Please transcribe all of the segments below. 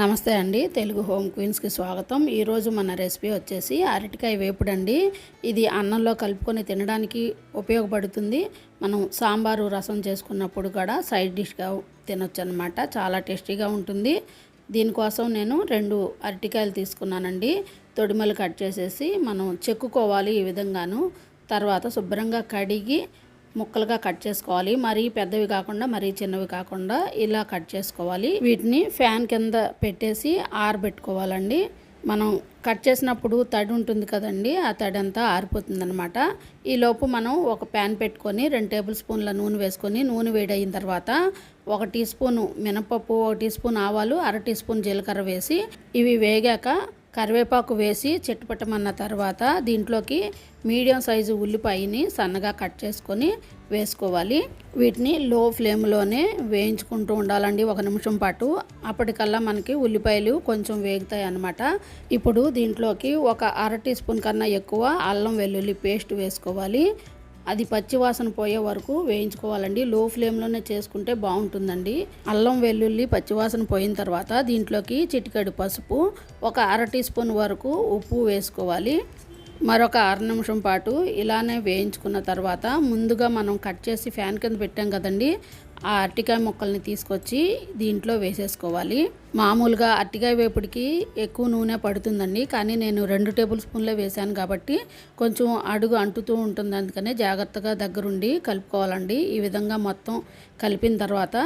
నమస్తే అండి తెలుగు హోమ్ క్వీన్స్కి స్వాగతం. ఈరోజు మన రెసిపీ వచ్చేసి అరటికాయ వేపుడు అండి. ఇది అన్నంలో కలుపుకొని తినడానికి ఉపయోగపడుతుంది. మనం సాంబారు రసం చేసుకున్నప్పుడు కూడా సైడ్ డిష్గా తినొచ్చు అనమాట చాలా టేస్టీగా ఉంటుంది. దీనికోసం నేను రెండు అరటికాయలు తీసుకున్నానండి. తొడిమలు కట్ చేసేసి మనం చెక్కుకోవాలి ఈ విధంగాను. తర్వాత శుభ్రంగా కడిగి ముక్కలుగా కట్ చేసుకోవాలి. మరీ పెద్దవి కాకుండా మరీ చిన్నవి కాకుండా ఇలా కట్ చేసుకోవాలి. వీటిని ఫ్యాన్ కింద పెట్టేసి ఆరబెట్టుకోవాలండి. మనం కట్ చేసినప్పుడు తడి ఉంటుంది కదండి ఆ తడి అంతా ఆరిపోతుంది అనమాట ఈలోపు మనం ఒక ప్యాన్ పెట్టుకొని రెండు టేబుల్ స్పూన్ల నూనె వేసుకొని నూనె వేడయిన తర్వాత ఒక టీ స్పూను మినపప్పు ఒక టీ స్పూన్ ఆవాలు అర టీ స్పూన్ జీలకర్ర వేసి ఇవి వేగాక కరివేపాకు వేసి చెట్టుపట్టమన్న తర్వాత దీంట్లోకి మీడియం సైజు ఉల్లిపాయని సన్నగా కట్ చేసుకొని వేసుకోవాలి. వీటిని లో ఫ్లేమ్లోనే వేయించుకుంటూ ఉండాలండి ఒక నిమిషం పాటు. అప్పటికల్లా మనకి ఉల్లిపాయలు కొంచెం వేగుతాయి అన్నమాట. ఇప్పుడు దీంట్లోకి ఒక అర టీ స్పూన్ కన్నా ఎక్కువ అల్లం వెల్లుల్లి పేస్ట్ వేసుకోవాలి. అది పచ్చివాసన పోయే వరకు వేయించుకోవాలండి. లో ఫ్లేమ్లోనే చేసుకుంటే బాగుంటుందండి. అల్లం వెల్లుల్లి పచ్చివాసన పోయిన తర్వాత దీంట్లోకి చిటికడి పసుపు ఒక అర టీ స్పూన్ వరకు ఉప్పు వేసుకోవాలి. మరొక అర నిమిషం పాటు ఇలానే వేయించుకున్న తర్వాత ముందుగా మనం కట్ చేసి ఫ్యాన్ కింద పెట్టాం కదండి ఆ అరటికాయ ముక్కల్ని తీసుకొచ్చి దీంట్లో వేసేసుకోవాలి. మామూలుగా అరటికాయ వేపుడికి ఎక్కువ నూనె పడుతుందండి కానీ నేను రెండు టేబుల్ స్పూన్లే వేసాను కాబట్టి కొంచెం అడుగు అంటుతూ ఉంటుంది అందుకనే జాగ్రత్తగా దగ్గరుండి కలుపుకోవాలండి. ఈ విధంగా మొత్తం కలిపిన తర్వాత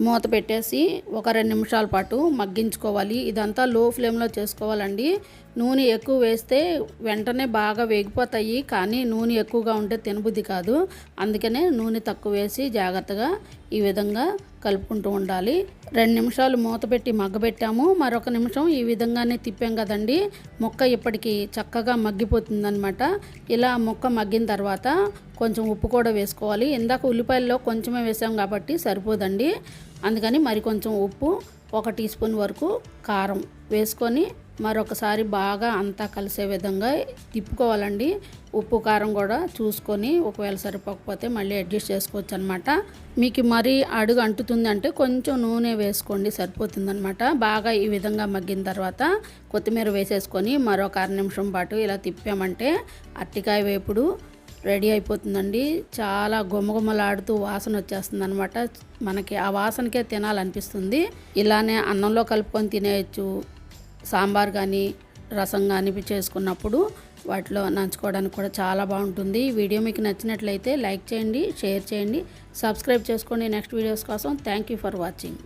మూత పెట్టేసి ఒక రెండు నిమిషాల పాటు మగ్గించుకోవాలి. ఇదంతా లో ఫ్లేమ్లో చేసుకోవాలండి. నూనె ఎక్కువ వేస్తే వెంటనే బాగా వేగిపోతాయి. కానీ నూనె ఎక్కువగా ఉంటే తినబుద్ధి కాదు. అందుకనే నూనె తక్కువ వేసి జాగ్రత్తగా ఈ విధంగా కలుపుకుంటూ ఉండాలి. రెండు నిమిషాలు మూత పెట్టి మగ్గబెట్టాము మరొక నిమిషం ఈ విధంగానే తిప్పాం కదండి. మొక్క ఇప్పటికి చక్కగా మగ్గిపోతుందనమాట ఇలా మొక్క మగ్గిన తర్వాత కొంచెం ఉప్పు కూడా వేసుకోవాలి. ఇందాక ఉల్లిపాయల్లో కొంచెమే వేసాం కాబట్టి సరిపోదండి. అందుకని మరి కొంచెం ఉప్పు ఒక టీ స్పూన్ వరకు కారం వేసుకొని మరొకసారి బాగా అంతా కలిసే విధంగా తిప్పుకోవాలండి. ఉప్పు కారం కూడా చూసుకొని ఒకవేళ సరిపోకపోతే మళ్ళీ అడ్జస్ట్ చేసుకోవచ్చు అనమాట మీకు మరీ అడుగు అంటుతుంది అంటే కొంచెం నూనె వేసుకోండి సరిపోతుందనమాట. బాగా ఈ విధంగా మగ్గిన తర్వాత కొత్తిమీర వేసేసుకొని మరొక అర నిమిషం పాటు ఇలా తిప్పామంటే అట్టికాయ వేపుడు రెడీ అయిపోతుందండి. చాలా గుమగుమలాడుతూ వాసన వచ్చేస్తుంది అనమాట మనకి ఆ వాసనకే తినాలనిపిస్తుంది. ఇలానే అన్నంలో కలుపుకొని తినేయచ్చు. సాంబార్ కానీ రసం కానీ చేసుకున్నప్పుడు వాటిలో నంచుకోవడానికి కూడా చాలా బాగుంటుంది. ఈ వీడియో మీకు నచ్చినట్లయితే లైక్ చేయండి షేర్ చేయండి సబ్స్క్రైబ్ చేసుకోండి. నెక్స్ట్ వీడియోస్ కోసం థ్యాంక్ యూ ఫర్ వాచింగ్.